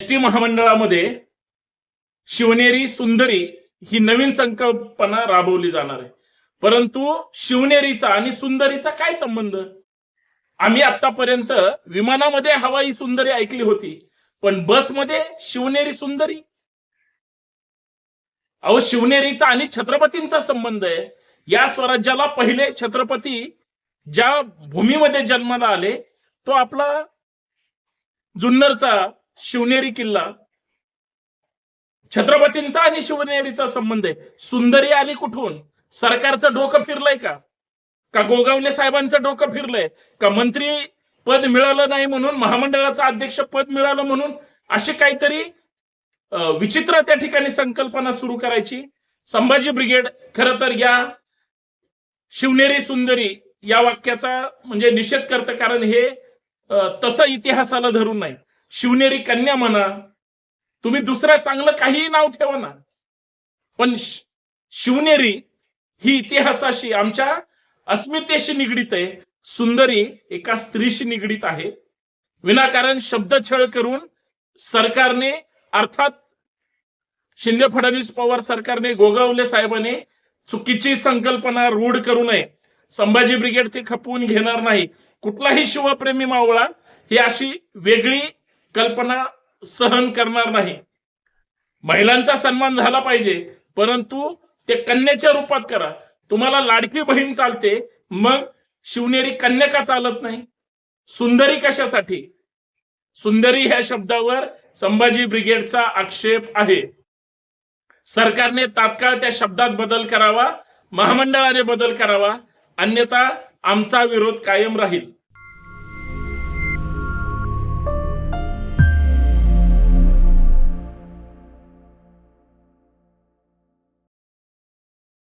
S T महामंडळामध्ये शिवनेरी सुंदरी ही नवीन संकल्पना राबवली जाणार आहे. परंतु शिवनेरीचा आणि सुंदरीचा काय संबंध? आम्ही आतापर्यंत विमानामध्ये हवाई सुंदरी ऐकली होती पण बसमध्ये शिवनेरी सुंदरी. अहो शिवनेरीचा आणि छत्रपतींचा संबंध आहे. या स्वराज्याला पहिले छत्रपती ज्या भूमीमध्ये जन्माला आले तो आपला जुन्नरचा शिवनेरी किल्ला. छत्रपतींचा आणि शिवनेरीचा संबंध आहे. सुंदरी आली कुठून? सरकारचं डोकं फिरलंय का? का गोगावले साहेबांचं डोकं फिरलंय? का मंत्री पद मिळालं नाही म्हणून महामंडळाचं अध्यक्ष पद मिळालं म्हणून अशी काहीतरी विचित्र त्या ठिकाणी संकल्पना सुरू करायची? संभाजी ब्रिगेड खर तर या शिवनेरी सुंदरी या वाक्याचा म्हणजे निषेध करतं कारण हे तसं इतिहासाला धरून नाही. शिवनेरी कन्या म्हणा तुम्ही दुसरं चांगलं काहीही नाव ठेवा ना. पण शिवनेरी ही इतिहासाशी आमच्या अस्मितेशी निगडीत आहे. सुंदरी एका स्त्रीशी निगडीत आहे. विनाकारण शब्दछळ करून सरकारने अर्थात शिंदे फडणवीस पवार सरकारने गोगावले साहेबांनी चुकीची संकल्पना रूढ करू नये. संभाजी ब्रिगेड ते खपवून घेणार नाही. कुठलाही शिवप्रेमी मावळा ही अशी वेगळी कल्पना सहन करणार नाही. महिलांचा सन्मान झाला पाहिजे परंतु ते कन्याच्या रूपात करा. तुम्हाला लाडकी बहीण चालते मग शिवनेरी कन्या का चालत नाही? सुंदरी कशासाठी? सुंदरी ह्या शब्दावर संभाजी ब्रिगेडचा आक्षेप आहे. सरकारने तात्काळ त्या शब्दात बदल करावा महामंडळाने बदल करावा अन्यथा आमचा विरोध कायम राहील.